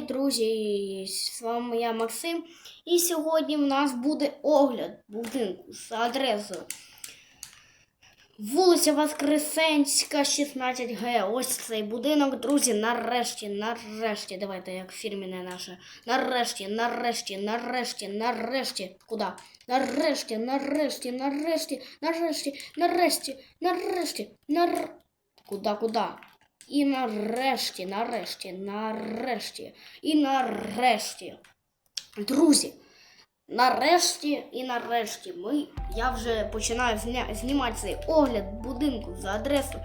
друзі! З вами я Максим. І сьогодні в нас буде огляд будинку з адресою вулиця Воскресенська, 16Г. Ось цей будинок, друзі. Нарешті, нарешті. Давайте як фірміне наше. Нарешті, нарешті, нарешті, нарешті. Куди? Нарешті, нарешті, нарешті, нарешті, нарешті, нарешті, нар... Куда, куда? І нарешті, нарешті, нарешті, і нарешті. Друзі, нарешті і нарешті ми, я вже починаю зня, знімати цей огляд будинку за адресою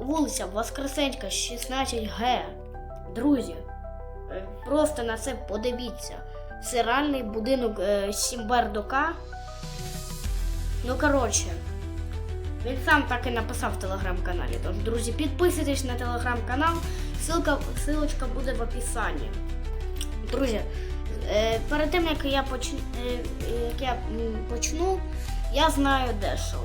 вулиця Воскресенська, 16Г. Друзі, е, просто на це подивіться. Це реальний будинок е, Сімбердока. Ну, коротше. Він сам так і написав в телеграм-каналі. Тож, друзі, підписуйтесь на телеграм-канал. Ссылка, ссылочка буде в описанні. Друзі, е, перед тим як я почну, як я почну, я знаю дещо.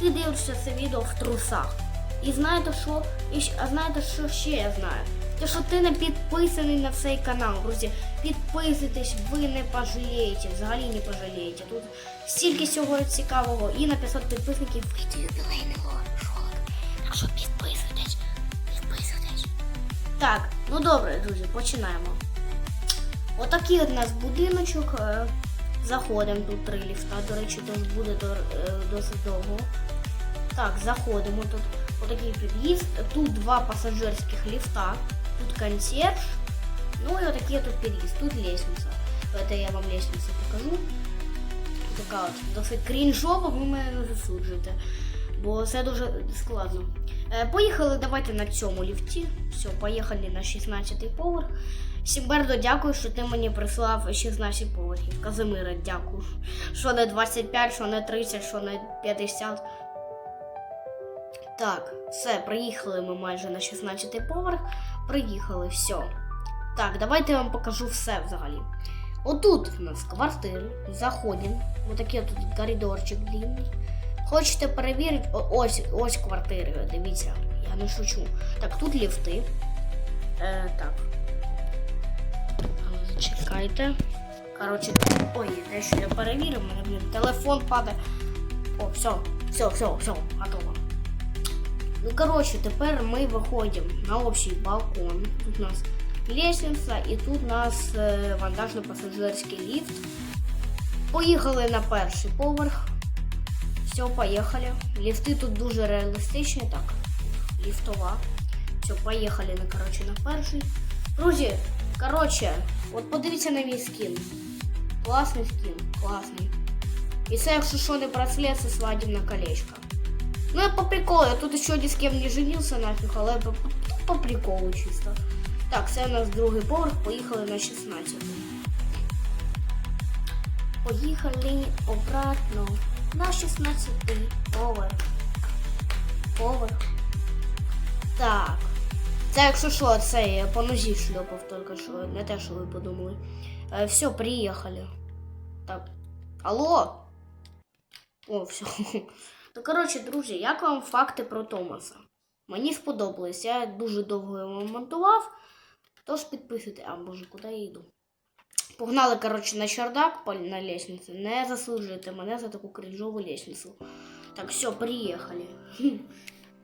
Ти дивишся це відео в трусах. І знаєте що? І, а знаєте, що ще я знаю? Те, що ти не підписаний на цей канал, друзі. Підписуйтесь, ви не пожалієте, взагалі не пожалієте. Тут стільки всього цікавого і на 500 підписників вийти юбілейний лошок. Так що підписуйтесь, підписуйтесь. Так, ну добре, друзі, починаємо. Отакий от у нас будиночок. е, Заходимо тут три ліфта, до речі, тож буде е, досить довго. Так, заходимо тут. Отакий під'їзд. Тут два пасажирських ліфта, тут консьерж. Ну і отакий тут під'їзд, тут лестниця. Давайте я вам лестницю покажу. Така от досить крінжова, ви мене не засуджуєте. Бо це дуже складно. Е, поїхали, давайте на цьому ліфті. Все, поїхали на 16 поверх. Сімбердо, дякую, що ти мені прислав 16 поверхів. Казимира, дякую. Що не 25, що не 30, що не 50. Так, все, приїхали ми майже на 16 поверх. Приїхали, все. Так, давайте я вам покажу все взагалі. Отут у нас квартири. Заходимо. Отакий тут коридорчик длинний. Хочете перевірити? Ось, ось квартири, дивіться, я не шучу. Так, тут ліфти. Е, так. Чекайте. Коротше, ой, дещо я перевірив, мене блін, телефон падає. О, все, все, все, все, готово. Ну, коротше, тепер ми виходимо на общий балкон. Тут у нас лестниця і тут у нас е, вантажно-пасажирський ліфт. Поїхали на перший поверх. Все, поїхали. Ліфти тут дуже реалістичні, так. Ліфтова. Все, поїхали на, коротше, на перший. Друзі, коротше, от подивіться на мій скін. Класний скін, класний. І це, якщо що, не браслет, це свадібне колечко. Ну, я по приколу, я тут ще ні з ким не женився нафіг, але по, по, приколу чисто. Так, це у нас другий поверх, поїхали на 16. Поїхали обратно на 16 поверх. Поверх. Так. Це якщо що, це я по нозі шльопав тільки що, не те, що ви подумали. Е, все, приїхали. Так. Алло? О, все. Ну, коротше, друзі, як вам факти про Томаса? Мені сподобалось, я дуже довго його монтував. Тож підписуйте. А, боже, куди я йду? Погнали, коротше, на чердак на лестницю. Не заслужуєте мене за таку кринжову лестницю. Так, все, приїхали.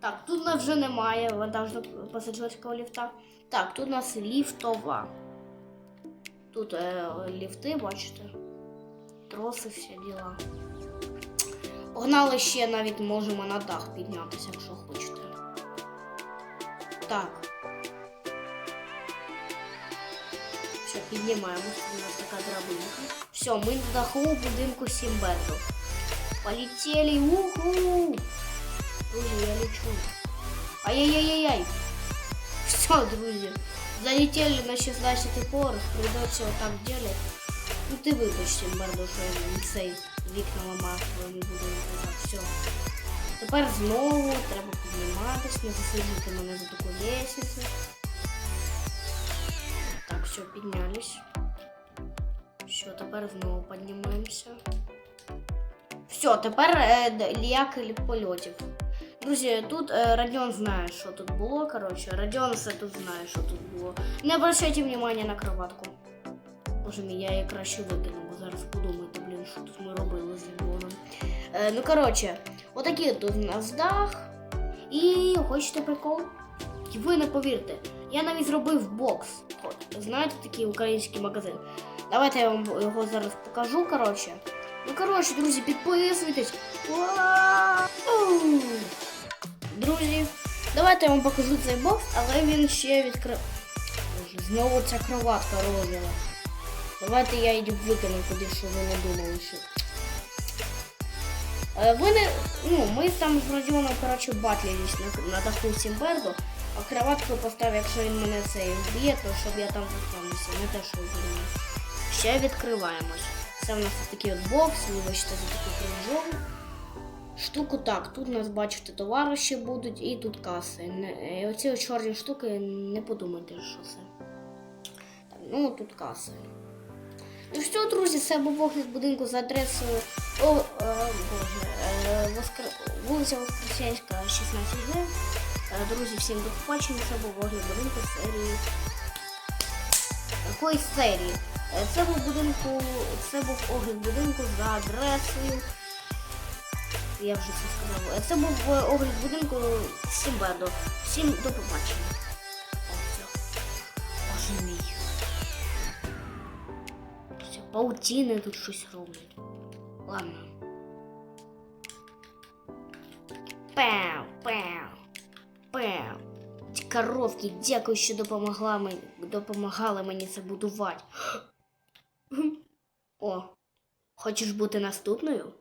Так, тут нас вже немає вантажного пасажирського ліфта. Так, тут у нас ліфтова. Тут е, ліфти, бачите? Троси, всі діла. Погнали ще навіть можемо на дах піднятися, якщо хочете. Так. Все, піднімаємося. У нас така драбинка. Все, ми на даху будинку Сімберду. Полетели, уху! Друзі, я лечу. Ай-яй-яй-яй-яй! Все, друзі. Залетели на 16 поверх, придется вот так делать. Ну ти вибач, Сімберду, що я цей вікна ламав, не буду все. Тепер знову треба підніматись, не засуджуйте мене за таку лестницю. Так, все, піднялись. Все, тепер знову піднімаємося. Все, тепер е, як польотів. Друзі, тут е, Радіон знає, що тут було. Коротше, Радіон все тут знає, що тут було. Не обращайте внимання на кроватку. Боже мій, я її краще викину, бо зараз подумайте, що тут ми робили з Лімоном. Е, ну, коротше, отакий тут у нас дах. І хочете прикол? Ви не повірите, я навіть зробив бокс. От, знаєте, такий український магазин. Давайте я вам його зараз покажу, коротше. Ну, коротше, друзі, підписуйтесь. Друзі, давайте я вам покажу цей бокс, але він ще відкрив. Знову ця кроватка розова. Давайте я її викину куди, щоб ви не думали, що. Е, Ви не. Ну, ми там з Родіоном, коротше, батлились на, на даху Сімбердо, а кроватку поставив, якщо він мене цей вб'є, то щоб я там застануся, не те, що він. Ще відкриваємось. Це в нас такий от бокс, вибачте за таку кринжову. Штуку так, тут у нас, бачите, товариші будуть і тут каси. Не, е, оці чорні штуки, не подумайте, що це. Так, ну тут каси. Ну що, друзі, це був огляд будинку за адресою о, е, боже, Воскр... вулиця Воскресенська, 16Г. Е, друзі, всім до побачення. Це був огляд будинку серії. Якої серії? Це був будинку, це був огляд будинку за адресою. Я вже це сказав. Е, Це був огляд будинку Сімбедо. Всім до побачення. Паутіни тут щось роблять. Ладно. Пев, пев, пев. Ці коровки, дякую, що допомогла мені, допомагали мені це будувати. О, хочеш бути наступною?